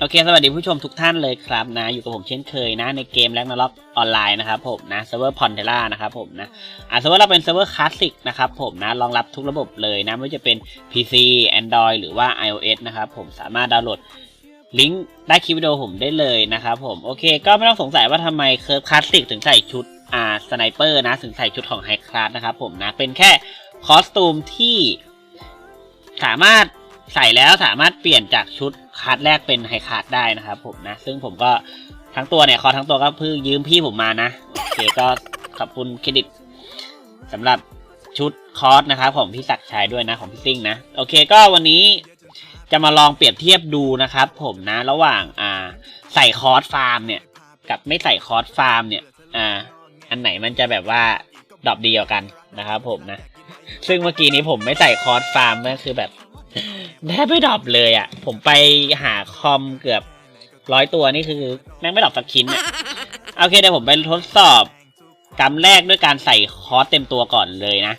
โอเค สวัสดีผู้ชมทุกท่านเลยครับนะ อยู่กับผมเช่นเคยนะ ในเกมแลกนาล็อกออนไลน์นะครับผมนะเซิร์ฟเวอร์พอนเทล่านะครับผมนะอ่าเซิร์ฟเวอร์เราเป็นเซิร์ฟเวอร์คลาสสิกนะครับผมนะรองรับทุกระบบเลยนะ ไม่ว่าจะเป็น PC Android หรือว่า iOS นะครับผมสามารถดาวน์โหลดลิงก์ได้คลิปวิดีโอผมได้เลยนะครับผมโอเค ก็ไม่ต้องสงสัยว่าทำไมเคิร์ฟคลาสสิกถึงใส่ชุดอ่าสไนเปอร์นะถึงใส่ชุดของไฮคลาสนะครับผมนะเป็นแค่คอสตูมที่ สามารถใส่แล้วสามารถเปลี่ยนจากชุดคาร์ดแรกเป็นไฮคาร์ดได้นะครับผมนะ ซึ่งผมก็ทั้งตัวเนี่ยคอทั้งตัวก็เพิ่งยืมพี่ผมมานะโอเคก็ขอบคุณเครดิตสำหรับชุดคอร์สนะครับของพี่ศักดิ์ชัยด้วยนะของพี่ซิ่งนะโอเคก็วันนี้จะมาลองเปรียบเทียบดูนะครับผมนะระหว่างอ่าใส่คอร์สฟาร์มเนี่ย กับไม่ใส่คอร์สฟาร์มเนี่ยอ่าอันไหนมันจะแบบว่าดรอปดีกว่ากันนะครับผมนะ ซึ่งเมื่อกี้นี้ผมไม่ใส่คอร์สฟาร์มก็คือแบบแทบไม่ดรอปเลยอะ ผมไปหาคอมเกือบร้อยตัวนี่คือแม่งไม่ดรอปสักชิ้นอะโอเคเดี๋ยวผมไปทดสอบกรัมแรกด้วยการใส่คอร์สเต็มตัวก่อนเลยนะ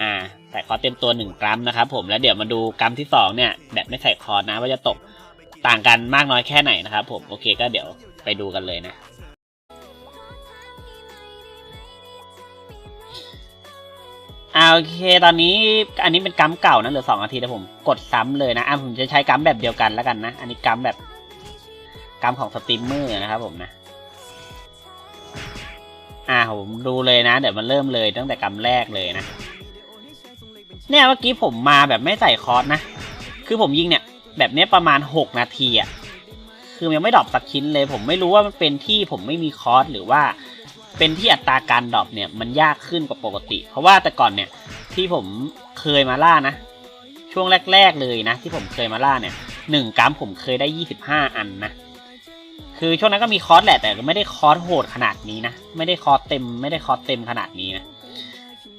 อ่า ใส่คอร์สเต็มตัวหนึ่งกรัมนะครับผมแล้วเดี๋ยวมาดูกรัมที่สองเนี่ย แบบไม่ใส่คอร์สนะว่าจะตกต่างกันมากน้อยแค่ไหนนะครับผมโอเคก็เดี๋ยวไปดูกันเลยนะ อ่าโอเค ตอนนี้อันนี้เป็นกัมเก่านะเหลือสองนาทีแต่ผมกดซ้ำเลยนะอะผมจะใช้กัมแบบเดียวกันแล้วกันนะ อันนี้กัมแบบกัมของสตรีมเมอร์นะครับผมนะ อ่าผมดูเลยนะ เดี๋ยวมันเริ่มเลยตั้งแต่กัมแรกเลยนะ เนี่ยเมื่อกี้ผมมาแบบไม่ใส่คอร์สนะ คือผมยิงเนี่ย แบบนี้ประมาณหกนาทีอะ่ะคือยังไม่ดรอปสักชิ้นเลย ผมไม่รู้ว่ามันเป็นที่ผมไม่มีคอร์สหรือว่า เป็นที่อัตราการดรอปเนี่ยมันยากขึ้นกว่าปกติ เพราะว่าแต่ก่อนเนี่ยที่ผมเคยมาล่านะ ช่วงแรก ๆ เลยนะ ที่ผมเคยมาล่าเนี่ยหนึ่งกรัมผมเคยได้ยี่สิบห้าอันนะคือช่วงนั้นก็มีคอร์สแหละแต่ไม่ได้คอร์สโหดขนาดนี้นะไม่ได้คอร์สเต็ม ไม่ได้คอร์สเต็มขนาดนี้นะ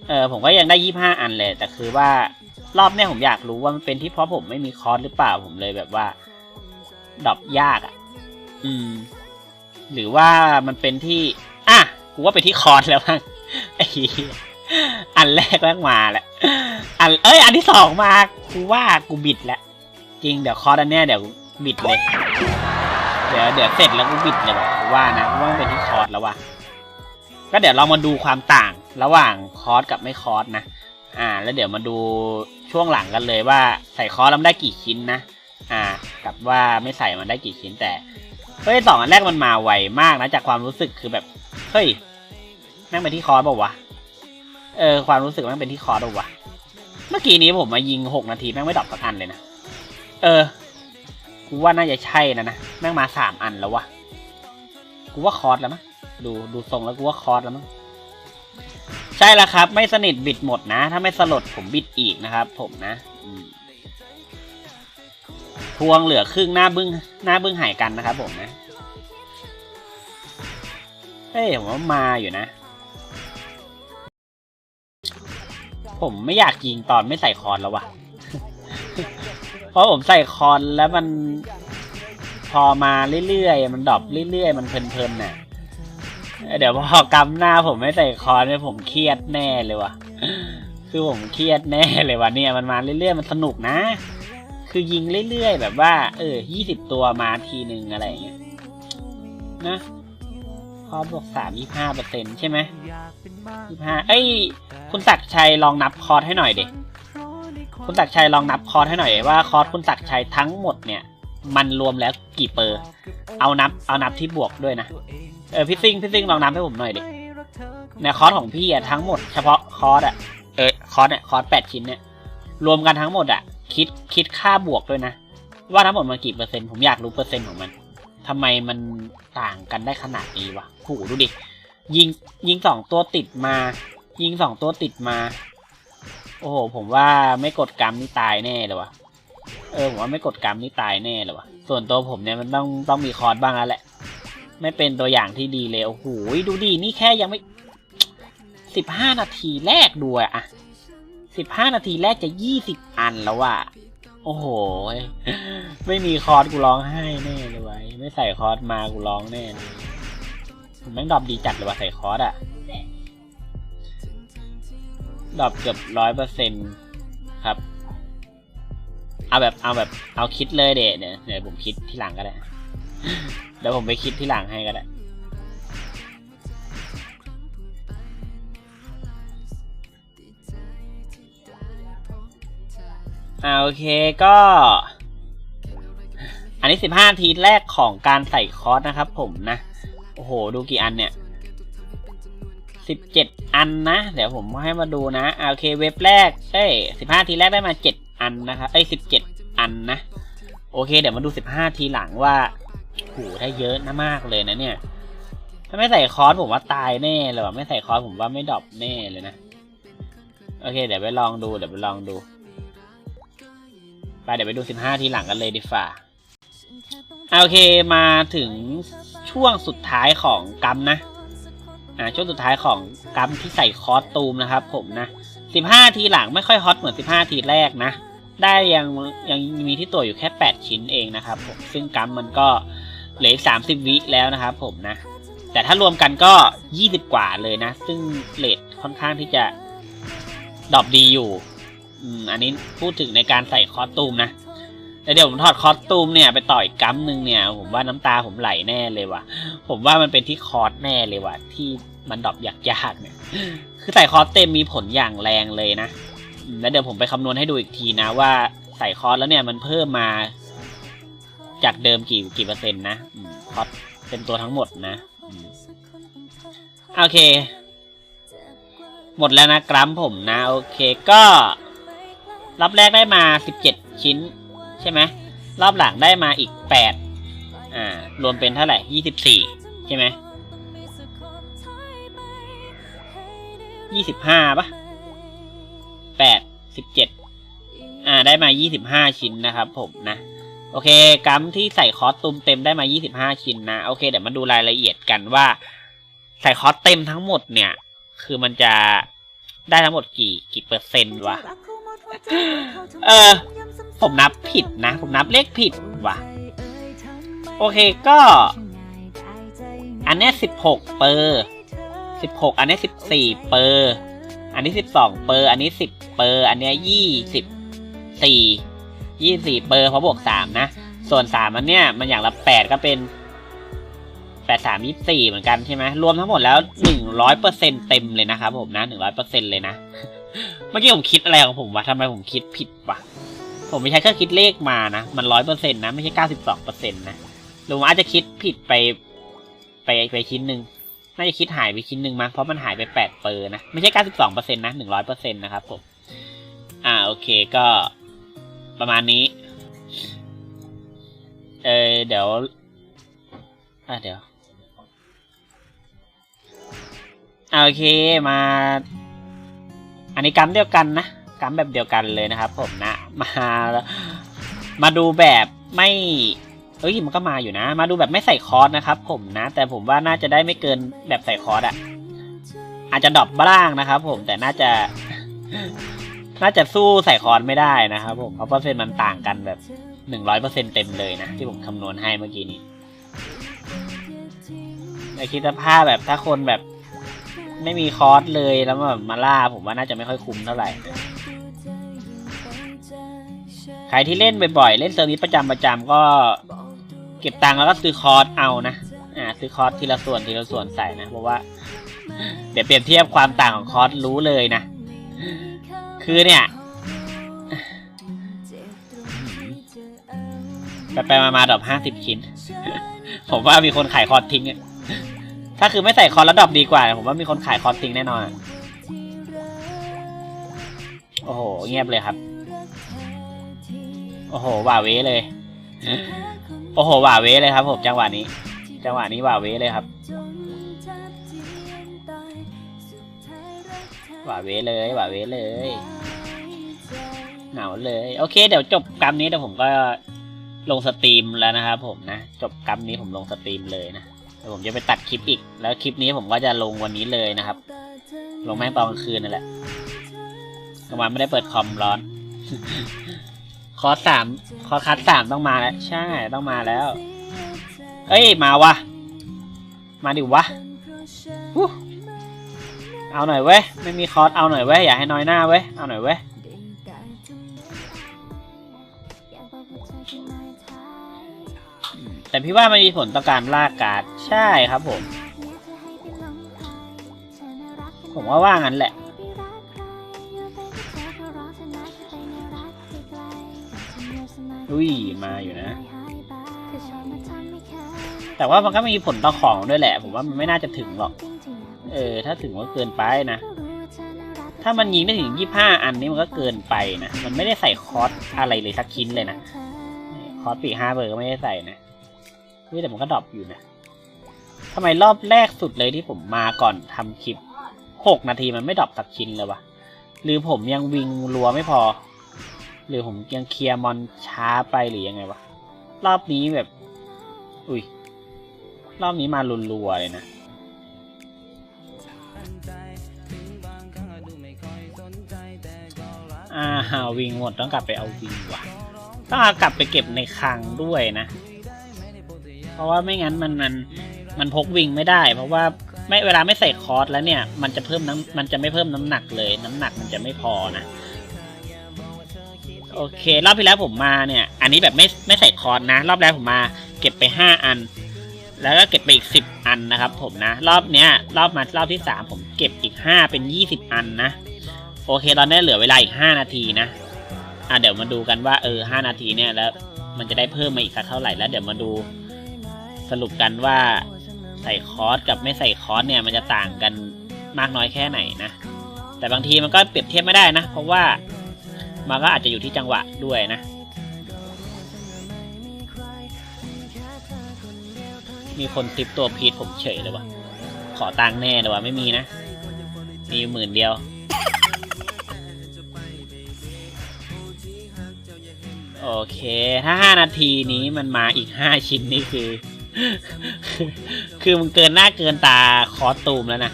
เออผมก็ยังได้ยี่ห้าอันเลย แต่คือว่ารอบเนี้ยผมอยากรู้ว่ามันเป็นที่เพราะผมไม่มีคอร์สหรือเปล่าผมเลยแบบว่าดรอปยากอะ่ะ อืม หรือว่ามันเป็นที่ กูว่าไปที่คอร์สแล้วมั้งไอ้อันแรกแม่งมาแหละอันเอ้ย อันที่สองมากูว่ากูบิดแล้วจริงเดี๋ยวคอร์สอันเนี้ยเดี๋ยวบิดเลย เดี๋ยวเดี๋ยวเสร็จแล้วกูบิดเลยว่ะกูว่านะกูว่ามันเป็นที่คอร์สแล้วว่ะก็เดี๋ยวเรามาดูความต่างระหว่างคอร์สกับไม่คอร์สนะอ่า แล้วเดี๋ยวมาดูช่วงหลังกันเลยว่าใส่คอร์สแล้วได้กี่ชิ้นนะอ่า กับว่าไม่ใส่มันได้กี่ชิ้นแต่เฮ้ยสองอันแรกมันมาไวมากนะจากความรู้สึกคือแบบ เฮ้ย แม่งเป็นที่คอร์สเปล่าวะ เออ ความรู้สึกแม่งเป็นที่คอร์สเปล่าวะ เมื่อกี้นี้ผมมายิงหกนาทีแม่งไม่ดรอปสักอันเลยนะ เออ กูว่าน่าจะใช่นะนะ แม่งมาสามอันแล้ววะ กูว่าคอร์สแล้วมั้ง ดูดูทรงแล้วกูว่าคอร์สแล้วมั้งใช่แล้วครับ ไม่สนิทบิดหมดนะ ถ้าไม่สลดผมบิดอีกนะครับ ผมนะทวงเหลือครึ่งหน้าบึ้งหน้าบึ้งหายกันนะครับผมนะ เฮ้ยผมว่ามาอยู่นะ ผมไม่อยากยิงตอนไม่ใส่คอนแล้ววะเพราะผมใส่คอนแล้วมัน พอมาเรื่อยๆมันดรอปเรื่อยๆมันเพลินๆน่ะเดี๋ยวพอกำหน้าผมไม่ใส่คอนเนี่ยผมเครียดแน่เลยวะคือผมเครียดแน่เลยวะเนี่ยมันมาเรื่อยๆมันสนุกนะ คือยิงเรื่อยๆแบบว่า เออยี่สิบตัวมาทีหนึ่งอะไรอย่างเงี้ยนะ คอบวกสามยี่ห้าเปอร์เซ็นใช่ไหมยี่ห้าเอ้ย คุณศักดิ์ชัยลองนับคอร์สให้หน่อยดิคุณศักดิ์ชัยลองนับคอร์สให้หน่อยว่าคอร์สคุณศักดิ์ชัยทั้งหมดเนี่ย มันรวมแล้วกี่เปอร์ เอานับเอานับที่บวกด้วยนะ เออพี่ซิงพี่ซิงลองนับให้ผมหน่อยดิในคอร์สของพี่อะทั้งหมดเฉพาะคอร์สอะเออคอร์สเนี่ยคอร์สแปดชิ้นเนี่ยรวมกันทั้งหมดอะคิดคิดค่าบวกด้วยนะ ว่าทั้งหมดมันกี่เปอร์เซ็นต์ผมอยากรู้เปอร์เซ็นต์ของมัน ทำไมมันต่างกันได้ขนาดนี้วะโหดูดิ ยิงยิงสองตัวติดมา ยิงสองตัวติดมา โอ้โห ผมว่าไม่กดกรรมนี่ตายแน่เลยวะเออผมว่าไม่กดกรรมนี่ตายแน่เลยวะส่วนตัวผมเนี่ยมันต้องต้องมีคอร์สบ้างแล้วแหละ ไม่เป็นตัวอย่างที่ดีเลยโอ้โหดูดินี่แค่ยังไม่สิบห้านาทีแรกดูอะสิบห้านาทีแรกจะยี่สิบอันแล้วอะโอ้โห ไม่มีคอร์สกูร้องไห้แน่เลย ไม่ใส่คอร์สมากูร้องแน่ผมแม่งดรอปดีจัดเลยว่ะใส่คอร์สอะดรอปเกือบร้อยเปอร์เซ็นครับ เอาแบบเอาแบบเอาคิดเลยเดี๋ยวเดี๋ยเดี๋ยวผมคิดที่หลังก็ได้เดี๋ยวผมไปคิดที่หลังให้ก็ได้อ่าโอเคก็ อันนี้สิบห้าทีแรกของการใส่คอร์สนะครับผมนะ โอ้โห ดูกี่อันเนี่ยสิบเจ็ดอันนะ เดี๋ยวผมให้มาดูนะโอเคเว็บแรกเอ้ยสิบห้าทีแรกได้มาเจ็ดอันนะครับเอ้ยสิบเจ็ดอันนะ โอเค เดี๋ยวมาดูสิบห้าทีหลังว่าโหได้เยอะนะมากเลยนะเนี่ย ถ้าไม่ใส่คอร์สผมว่าตายแน่เลยว่ะไม่ใส่คอร์สผมว่าไม่ดรอปแน่เลยนะ โอเค เดี๋ยวไปลองดู เดี๋ยวไปลองดู ไปเดี๋ยวไปดูสิบห้าทีหลังกันเลยดีฝ่า โอเคมาถึงช่วงสุดท้ายของกัมนะอ่าช่วงสุดท้ายของกัมที่ใส่คอสตูมนะครับ ผมนะสิบห้าทีหลังไม่ค่อยฮอตเหมือนสิบห้าทีแรกนะ ได้ยังยังมีที่ตัวอยู่แค่แปดชิ้นเองนะครับผมซึ่งกัมมันก็เหลือสามสิบวิแล้วนะครับผมนะ แต่ถ้ารวมกันก็ยี่สิบกว่าเลยนะ ซึ่งเลทค่อนข้างที่จะดรอปดีอยู่ อืมอันนี้พูดถึงในการใส่คอสตูมนะ แล้วเดี๋ยวผมถอดคอสตูมเนี่ยไปต่อยกัมหนึ่งเนี่ย ผมว่าน้ำตาผมไหลแน่เลยว่ะ ผมว่ามันเป็นที่คอสแน่เลยว่ะ ที่มันดรอปยากๆเนี่ย คือใส่คอสเต็มมีผลอย่างแรงเลยนะ แล้วเดี๋ยวผมไปคำนวณให้ดูอีกทีนะว่าใส่คอสแล้วเนี่ยมันเพิ่มมา จากเดิมกี่กี่เปอร์เซ็นต์นะคอสเต็มตัวทั้งหมดนะโอเค หมดแล้วนะกรัมผมนะ โอเคก็รอบแรกได้มาสิบเจ็ดชิ้น ใช่ไหมรอบหลังได้มาอีกแปดอ่ารวมเป็นเท่าไหร่ยี่สิบสี่ใช่ไหมยี่สิบห้าปะแปดสิบเจ็ดอ่าได้มายี่สิบห้าชิ้นนะครับผมนะโอเคกัมที่ใส่คอสตูมเต็มได้มายี่สิบห้าชิ้นนะโอเคเดี๋ยวมาดูรายละเอียดกันว่าใส่คอสเต็มทั้งหมดเนี่ย คือมันจะได้ทั้งหมดกี่กี่เปอร์เซ็นต์วะ เออ ผมนับผิดนะ ผมนับเลขผิดว่ะ โอเคก็ อันนี้สิบหกเปอร์สิบหกอันนี้สิบสี่เปอร์อันนี้สิบสองเปอร์อันนี้สิบเปอร์อันนี้ยี่สิบสี่ยี่สี่เปอร์เพราะบวกสามนะ ส่วนสามอันเนี้ยมันอย่างละแปดก็เป็นแปดสามยี่สี่เหมือนกันใช่ไหมรวมทั้งหมดแล้วหนึ่งร้อยเปอร์เซ็นเต็มเลยนะครับผมนะหนึ่งร้อยเปอร์เซ็นเลยนะ เมื่อกี้ผมคิดอะไรของผมวะทำไมผมคิดผิดวะ ผมไม่ใช้เครื่องคิดเลขมานะ มันร้อยเปอร์เซ็นต์นะ ไม่ใช่เก้าสิบสองเปอร์เซ็นต์นะหรือว่าอาจจะคิดผิดไปไปไปชิ้นหนึ่งน่าจะคิดหายไปชิ้นหนึ่งมั้งเพราะมันหายไปแปดเปอร์นะ ไม่ใช่เก้าสิบสองเปอร์เซ็นต์นะหนึ่งร้อยเปอร์เซ็นต์นะครับผม อ่าโอเคก็ประมาณนี้ เออเดี๋ยว อะเดี๋ยวอะโอเคมา อันนี้กัมเดียวกันนะ กัมแบบเดียวกันเลยนะครับ ผมนะมามาดูแบบไม่เอ้ยมันก็มาอยู่นะ มาดูแบบไม่ใส่คอร์สนะครับ ผมนะ แต่ผมว่าน่าจะได้ไม่เกินแบบใส่คอร์สอะอาจจะดรอปบ้างนะครับ ผมแต่น่าจะ น่าจะสู้ใส่คอร์สไม่ได้นะครับผมเพราะเปอร์เซ็นต์มันต่างกันแบบหนึ่งร้อยเปอร์เซ็นเต็มเลยนะ ที่ผมคำนวณให้เมื่อกี้นี้ในคิดสภาพแบบถ้าคนแบบ ไม่มีคอร์สเลยแล้วแบบมาล่า ผมว่าน่าจะไม่ค่อยคุ้มเท่าไหร่ รที่เล่นบ่อยๆ เล่นเซอร์วิสประจำประจำก็เก็บตังค์แล้วก็ซื้อคอร์สเอานะ อ่า ซื้อคอร์สทีละส่วนทีละส่วนใส่นะ เพราะว่า เดี๋ยวเปรียบเทียบความต่างของคอร์สรู้เลยนะ คือเนี่ย ไปไปมามาดรอปห้าสิบชิ้น ผมว่ามีคนขายคอร์สทิ้งอะถ้าคือไม่ใส่คอร์สแล้วดรอปดีกว่า ผมว่ามีคนขายคอร์สทิ้งแน่นอน โอ้โห เงียบเลยครับ โอ้โหหว่าเว้เลย โอ้โหหว่าเว้เลยครับผมจังหวะนี้ จังหวะนี้หว่าเว้เลยครับหว่าเว้เลยหว่าเว้เลยเหงาเลย โอเค เดี๋ยวจบกรรมนี้เดี๋ยวผมก็ลงสตรีมแล้วนะครับผมนะ จบกรรมนี้ผมลงสตรีมเลยนะเดี๋ยวผมจะไปตัดคลิปอีก แล้วคลิปนี้ผมก็จะลงวันนี้เลยนะครับ ลงแม่งตอนกลางคืนนั่นแหละกลางวันไม่ได้เปิดคอมร้อน คอร์สสามคอร์สคัสสามต้องมาแล้วใช่ต้องมาแล้ว เอ้ยมาวะมาดิวะอู้เอาหน่อยเว้ยไม่มีคอร์สเอาหน่อยเว้ยอย่าให้น้อยหน้าเว้ยเอาหน่อยเว้ยแต่พี่ว่ามันมีผลต่อการล่าการ์ดใช่ครับผม ผมว่าว่างั้นแหละ อุ้ยมาอยู่นะ แต่ว่ามันก็มีผลต่อของด้วยแหละ ผมว่ามันไม่น่าจะถึงหรอก เออ ถ้าถึงก็เกินไปนะ ถ้ามันยิงได้ถึงยี่ห้าอันนี้มันก็เกินไปนะ มันไม่ได้ใส่คอร์สอะไรเลยสักชิ้นเลยนะ คอร์สปีห้าเบอร์ก็ไม่ได้ใส่นะเฮ้ยแต่มันก็ดรอปอยู่นะทำไมรอบแรกสุดเลยที่ผมมาก่อนทำคลิปหกนาทีมันไม่ดรอปสักชิ้นเลยวะ หรือผมยังวิงรัวไม่พอ หรือผมยังเคลียร์มอนช้าไปหรือยังไงวะ รอบนี้แบบ อุ้ย รอบนี้มารัวๆเลยนะอ่าวิงหมดต้องกลับไปเอาวิงว่ะต้องเอากลับไปเก็บในคลังด้วยนะ เพราะว่าไม่งั้นมันมันมันพกวิงไม่ได้ เพราะว่าไม่เวลาไม่ใส่คอร์สแล้วเนี่ย มันจะเพิ่มน้ำมันจะไม่เพิ่มน้ำหนักเลย น้ำหนักมันจะไม่พอนะ โอเค รอบที่แล้วผมมาเนี่ย อันนี้แบบไม่ไม่ใส่คอร์สนะ รอบแรกผมมา เก็บไปห้าอัน แล้วก็เก็บไปอีกสิบอันนะครับ ผมนะ รอบเนี้ย รอบมารอบที่สามผมเก็บอีกห้าเป็นยี่สิบอันนะ โอเค ตอนนี้เหลือเวลาอีกห้านาทีนะ อะเดี๋ยวมาดูกันว่าเออห้านาทีเนี่ยแล้วมันจะได้เพิ่มมาอีกสักเท่าไหร่แล้วเดี๋ยวมาดูสรุปกันว่าใส่คอร์สกับไม่ใส่คอร์สเนี่ยมันจะต่างกันมากน้อยแค่ไหนนะ แต่บางทีมันก็เปรียบเทียบไม่ได้นะ เพราะว่า มันก็อาจจะอยู่ที่จังหวะด้วยนะ มีคนติปตัวพีทผมเฉยเลยวะขอตังค์แน่เลยวะไม่มีนะ มีหมื่นเดียวโอเค ถ้าห้านาทีนี้มันมาอีกห้าชิ้นนี่คือ คือมันเกินหน้าเกินตาคอสตูมแล้วนะ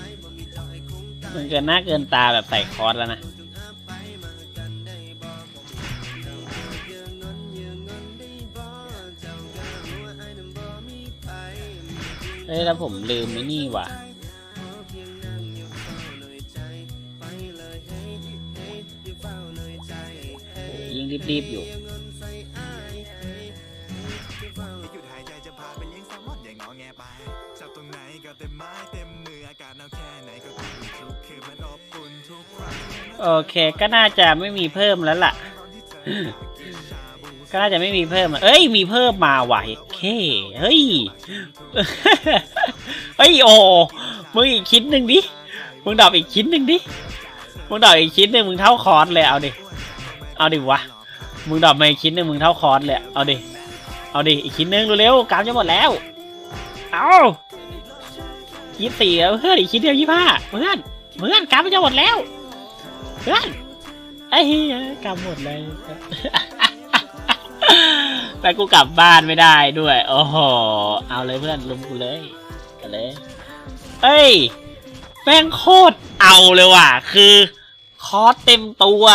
มันเกินหน้าเกินตาแบบใส่คอสแล้วนะ เอ้ยแล้วผมลืมไม่นี่ว่ะยิ่งรีบๆอยู่โอเคก็น่าจะไม่มีเพิ่มแล้วล่ะ ก็น่าจะไม่มีเพิ่ม เอ้ย มีเพิ่มมาว่ะเค เฮ้ย เฮ้ยโอ้มึงอีกชิ้นหนึ่งดิ มึงดรอปอีกชิ้นหนึ่งดิ มึงดรอปอีกชิ้นหนึ่งมึงเท่าคอร์สเลยเอาดิ เอาดิวะ มึงดรอปมาอีกชิ้นหนึ่งมึงเท่าคอร์สเลย เอาดิ เอาดิ อีกชิ้นหนึ่งเร็วๆกรามจะหมดแล้ว เอายี่สี่แล้วเพื่อนอีกชิ้นเดียวยี่ห้าเพื่อนเพื่อนกรามจะหมดแล้ว เพื่อนไอ้หีกรามหมดเลย แต่กูกลับบ้านไม่ได้ด้วย โอ้โห เอาเลยเพื่อนลุมกูเลยกันเลยเอ้ยแม่งโคตรเอาเลยว่ะ คือคอสเต็มตัว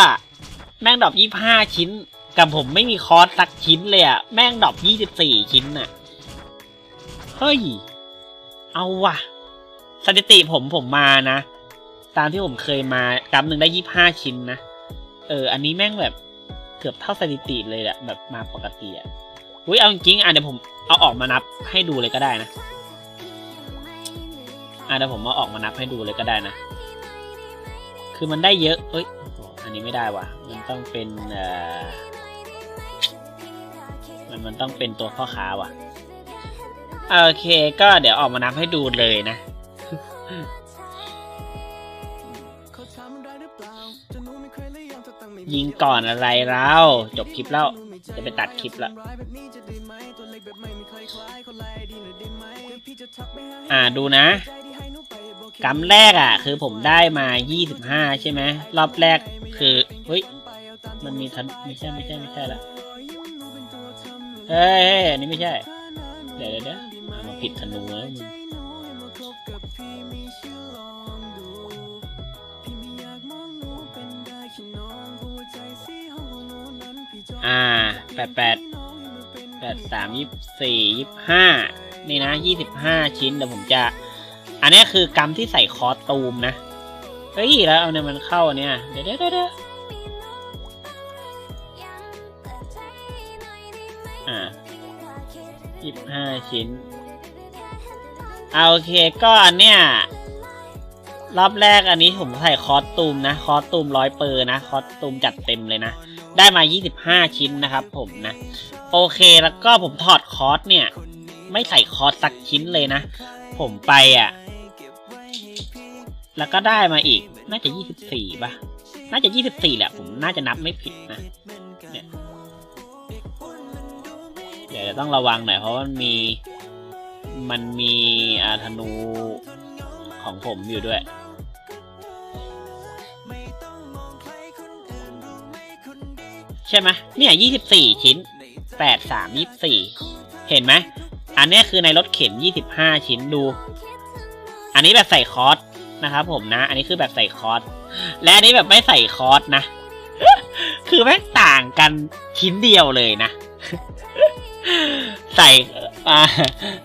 แม่งดอปยี่ห้าชิ้น กับผมไม่มีคอสสักชิ้นเลยอะแม่งดอปยี่สิบสี่ชิ้นน่ะเฮ้ย เอาว่ะ สถิติผมผมมานะ ตามที่ผมเคยมากำหนึ่งได้ยี่ห้าชิ้นนะ เออ อันนี้แม่งแบบ กือบเท่าสถิติเลยแหละแบบมาปกติอะอุ้ยเอาจริงอะเดี๋ยวผมเอาออกมานับให้ดูเลยก็ได้นะอะเดี๋ยวผมเอาออกมานับให้ดูเลยก็ได้นะ คือมันได้เยอะเอ้ยอันนี้ไม่ได้ว่ะ มันต้องเป็นเอ่อมันมันต้องเป็นตัวพ่อค้าว่ะโอเค ก็เดี๋ยวออกมานับให้ดูเลยนะ ยิงก่อนอะไรแล้ว จบคลิปแล้ว จะไปตัดคลิปแล้วอ่าดูนะกำแรกอะ คือผมได้มา 25 ใช่ไหมรอบแรกคือเฮ้ยมันมีทันไม่ใช่ไม่ใช่ไม่ใช่ละเฮ้ยอันนี้ไม่ใช่ เดี๋ยวเดี๋ยวเดี๋ยวมาผิดธนูแล้วมึง อ่าแปดแปดแปดสามยี่สี่ยี่ห้านี่นะยี่สิบห้าชิ้นเดี๋ยวผมจะ อันนี้คือกรรมที่ใส่คอสตูมนะ เฮ้ย แล้วเอาเนี่ยมันเข้าเนี่ย เดี๋ยวเดี๋ยวเดี๋ยวอ่ายี่สิบห้าชิ้นเอาโอเคก็อันเนี้ยรอบแรกอันนี้ผมใส่คอสตูมนะ คอสตูมร้อยเปอร์นะ คอสตูมจัดเต็มเลยนะ ได้มา 25 ชิ้นนะครับผมนะ โอเคแล้วก็ผมถอดคอร์สเนี่ย ไม่ใส่คอร์สสักชิ้นเลยนะ ผมไปอะ แล้วก็ได้มาอีก น่าจะ 24ป่ะ น่าจะ 24แหละ ผมน่าจะนับไม่ผิดนะเนี่ยเดี๋ยวต้องระวังหน่อยเพราะมันมี มันมีอาธนูของผมอยู่ด้วย ใช่ไหมเนี่ยยี่สิบสี่ชิ้นแปดสามยี่สี่เห็นไหมอันนี้คือในรถเข็นยี่สิบห้าชิ้นดู อันนี้แบบใส่คอร์สนะครับผมนะ อันนี้คือแบบใส่คอร์สและอันนี้แบบไม่ใส่คอร์สนะ คือแม่งต่างกันชิ้นเดียวเลยนะ ใส่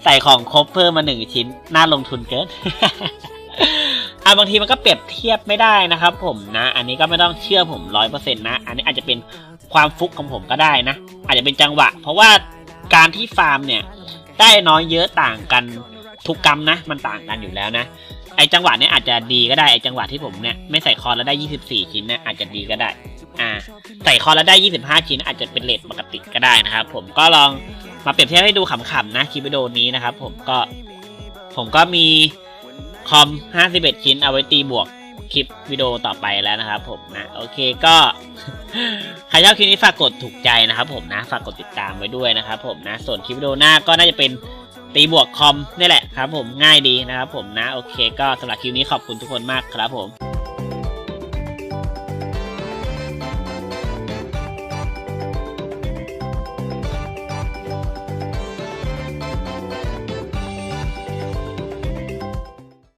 ใส่ของครบเพิ่มมาหนึ่งชิ้น น่าลงทุนเกินอะบางทีมันก็เปรียบเทียบไม่ได้นะครับผมนะ อันนี้ก็ไม่ต้องเชื่อผมร้อยเปอร์เซ็นต์นะ อันนี้อาจจะเป็น ความฟุกของผมก็ได้นะ อาจจะเป็นจังหวะ เพราะว่าการที่ฟาร์มเนี่ย ได้น้อยเยอะต่างกันทุกกรรมนะ มันต่างกันอยู่แล้วนะ ไอจังหวะเนี้ยอาจจะดีก็ได้ไอจังหวะที่ผมเนี่ยไม่ใส่คอร์สแล้วได้ 24 ชิ้นเนี่ยอาจจะดีก็ได้ อ่า ใส่คอร์สแล้วได้ 25 ชิ้น อาจจะเป็นเลทปกติก็ได้นะครับผมก็ลองมาเปรียบเทียบให้ดูขำๆนะคลิปวิดีโอนี้นะครับผมก็ผมก็มีคอม 51 ชิ้นเอาไว้ตีบวกคลิปวิดีโอต่อไปแล้วนะครับผมนะ โอเคก็ ใครชอบคลิปนี้ฝากกดถูกใจนะครับผมนะ ฝากกดติดตามไว้ด้วยนะครับผมนะ ส่วนคลิปวิดีโอหน้าก็น่าจะเป็นตีบวกคอมนี่แหละครับผมง่ายดีนะครับผมนะ โอเค ก็สำหรับคลิปนี้ขอบคุณทุกคนมากครับผม